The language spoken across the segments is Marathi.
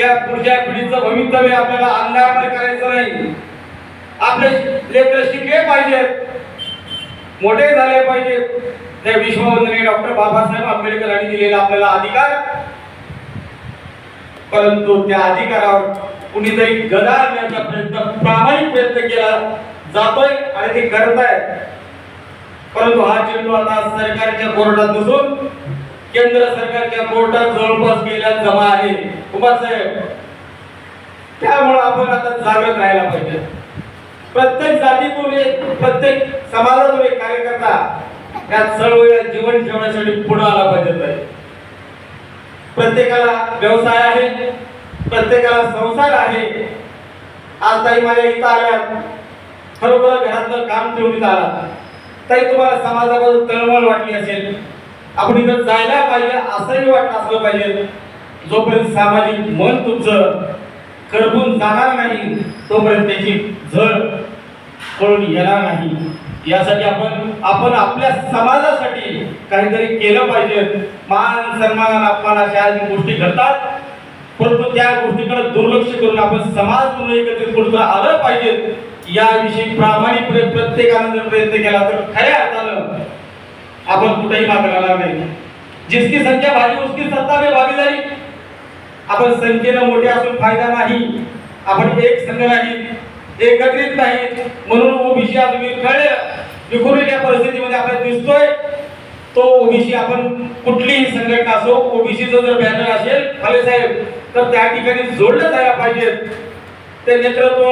या पुढच्या पिढीचं भवितव्य आपल्याला अंधारमय करायचं नाही. आपले लेकर शिकले पाहिजेत. मोठे झाले पाहिजेत. त्या विश्ववंदने डॉक्टर बाबासाहेब आंबेडकरांनी दिलेला आपल्याला अधिकार. परंतु त्या अधिकारावर कुणीतरी गदा आणण्याचा प्रयत्न प्रामाणिक प्रयत्न केला जातोय आणि ते करतायत. परंतु हा चेंडू आता सरकारच्या कोर्टात नसून केंद्र सरकारच्या कोर्टात जवळपास गेल्या जमा आहे. कुमार साहेब त्यामुळे आपण आता जागृत राहायला पाहिजे. प्रत्येक जातीतून एक प्रत्येक समाजातून एक कार्यकर्ता या चळवळीला जीवन ठेवण्यासाठी पुढे आला पाहिजे प्रत्येकाला व्यवसाय आहे प्रत्येकाला संसार आहे. आज ताई माझ्या इथं आल्या. खरोखर घरातलं काम ठेवण्यात आला. ताई तुम्हाला समाजाबद्दल तळमळ वाटली असेल. आपण इथं जायला पाहिजे असंही वाटलं असलं पाहिजे. जोपर्यंत सामाजिक मन तुमचं करपून जाणार नाही तोपर्यंत त्याची झळ कळून येणार नाही. यासाठी आपण आपण आपल्या समाजासाठी काहीतरी केलं पाहिजे. मान सन्मान अपमान अशा गोष्टी घडतात परंतु त्या गोष्टीकडे दुर्लक्ष करून आपण समाज म्हणून एकत्रित कुठं आलं पाहिजे. याविषयी प्रामाणिकपणे प्रत्येकानं जर प्रयत्न केला तर खऱ्या अर्थानं आपण कुठेही मात्र राहणार नाही. जिसकी संख्या भारी उसकी सत्ता में भागीदारी. आपण संख्येनं मोठे असून फायदा नाही. आपण एक संघ नाही एकत्रित नाही. म्हणून ओबीसी आज विखळ विखुरलेल्या परिस्थितीमध्ये आपल्याला दिसतोय. तो ओबीसी आपण कुठलीही संघटना असो ओबीसीचं जर बॅनर असेल फले साहेब तर त्या ठिकाणी जोडलं जायला पाहिजे. ते नेतृत्व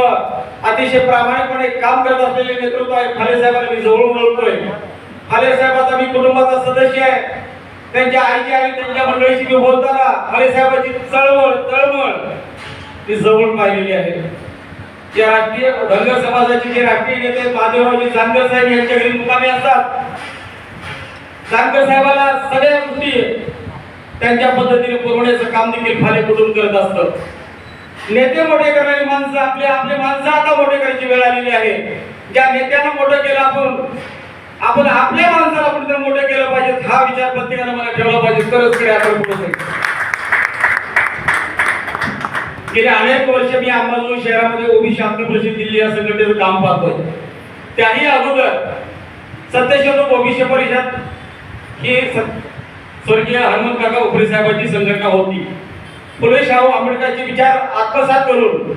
अतिशय प्रामाणिकपणे काम करत असलेले नेतृत्व आहे फाले साहेबांना मी जवळून ओळखतोय. फाले साहेबाचा मी कुटुंबाचा सदस्य आहे. त्यांच्या आईची आणि त्यांच्या मंडळीशी मी बोलताना हरे साहेबाची चळवळ तळमळ ती जवळ पाहिलेली आहे. जे राष्ट्रीय धनगर समाजाचे जे राष्ट्रीय नेते महादेवरावजी जानकर साहेब यांच्या घरी मुकामी असतात. जानकर साहेबाला सगळ्या गोष्टी त्यांच्या पद्धतीने पुरवण्याचं काम देखील फाले कुटुंब करत असतं. नेते मोठे करणारी माणसं आपले आपले माणसं आता मोठे करायची वेळ आलेली आहे. ज्या नेत्यांना मोठं केलं आपण आपण आपल्या माणसाला आपण मोठं केलं पाहिजे हा विचार प्रत्येकाने पाहिजे तरच कडे आपण कुठं जाईल. गेल्या अनेक वर्ष मी अंबाजोगाई शहरामध्ये ओबीसी हक्क परिषद दिल्ली या संघटनेचं काम पाहतोय त्याही अगोदर सत्यशोधक ओबीसी परिषद ही स्वर्गीय हनुमंत काका उपरे साहेबांची संघटना होती. फुले शाहू आंबेडकरांचे विचार आत्मसात करून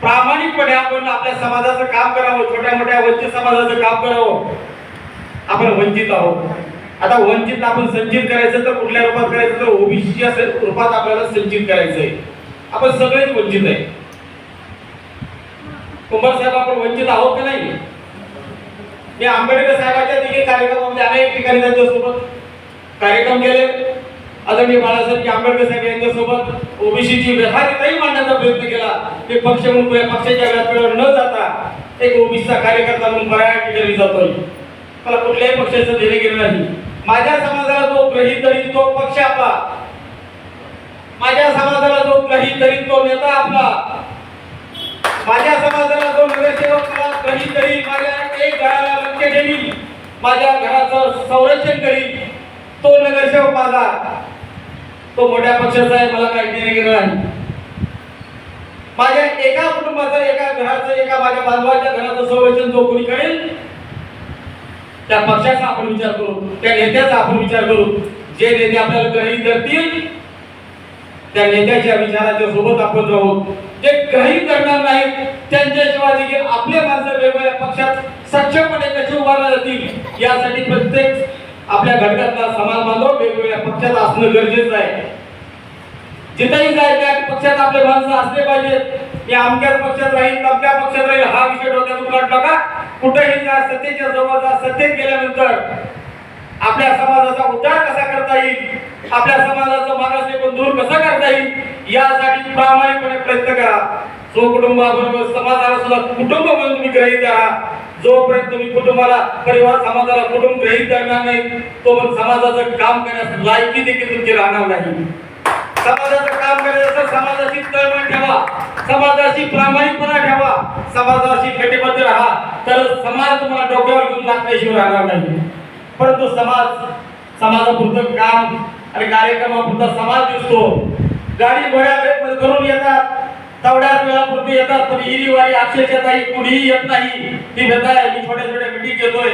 प्रामाणिकपणे आपण आपल्या समाजाचं काम करावं छोट्या मोठ्या वंचित समाजाचं काम करावं. आपण वंचित आहोत. आता वंचित आपण संचित करायचं तर कुठल्या रूपात करायचं तर ओबीसीच्या रूपात आपल्याला संचित करायचं आहे आपण सगळेच वंचित आहे. कुंभार साहेब आपण वंचित आहोत का नाही? मी आंबेडकर साहेबांच्या देखील कार्यक्रमामध्ये अनेक ठिकाणी त्यांच्यासोबत कार्यक्रम केले. आदरणीय बाळासाहेब आंबेडकर साहेब यांच्यासोबत ओबीसीची व्यवहारिकही मांडण्याचा प्रयत्न केला. ते पक्ष म्हणून पक्षाच्या व्यासपीठावर न जाता एक ओबीसीचा कार्यकर्ता म्हणून बऱ्याच ठिकाणी जातोय. मला कुठल्याही पक्षाचं दिले गेलं नाही. माझ्या समाजाला जो ग्रहित तरी तो पक्ष आपला. माझ्या समाजाला जो ग्रहित तरी तो नेता आपला. माझ्या समाजाला जो नगरसेवक मला कधीतरी माझ्या एक घराला लक्ष देईल माझ्या घराचं संरक्षण करील तो नगरसेवक माझा. तो मोठ्या पक्षाचा आहे मला काही देणे गेलं नाही. माझ्या एका कुटुंबाचं एका घराचं एका माझ्या बांधवाच्या घराचं संरक्षण जो कोणी करेल त्या पक्षाचा आपण विचार करू त्या नेत्याचा आपण विचार करू. जे नेते आपल्याला ग्रहित करतील त्या नेत्याच्या विचाराच्या सोबत आपण राहू जे काही करणार नाहीत त्यांच्याशिवाय देखील आपले माणसं वेगवेगळ्या पक्षात सक्षमपणे कसे उभारले जातील यासाठी प्रत्येक आपल्या घटकातला समाज बांधव वेगवेगळ्या पक्षात असणं गरजेचं आहे. जिथेही जाईल त्या पक्षात आपले माणसं असले पाहिजेत. मी अमक्याच पक्षात राहील तमक्या पक्षात राहील हा विषय डोक्यातून कुठेही जा सत्तेच्या जवळ जा सत्तेत गेल्यानंतर आपल्या समाजाचा उद्धार कसा करता येईल? आपल्या समाजाचं मागासलेपण दूर कसं करता येईल? यासाठी प्रामाणिकपणे प्रयत्न करा. जो कुटुंबाबरोबर समाजाला सुद्धा कुटुंब म्हणून तुम्ही ग्रहित करा जोपर्यंत तुम्ही कुटुंबाला परिवार समाजाला कुटुंब ग्रहित करणार नाही तो पण समाजाचं काम करण्यास लायकी देखील तुमची राहणार नाही. समाजाचं काम करायचं समाजाची तळमळ ठेवा. समाजाची प्रामाणिकपणा ठेवा. समाजाशी कटिबद्ध राहा. तर समाज तुम्हाला डोक्यावर घेऊन लागल्याशिवाय राहणार नाही. परंतु समाज समाजापुरतं काम आणि कार्यक्रमापुरता समाज दिसतो. गाडी घोड्या करून येतात. तेवढ्याच वेळापुरती येतात. पण इरीवारी अक्षरशः कुणीही येत नाही. ती व्यथा आहे मी छोट्या छोट्या मिटिंग घेतोय.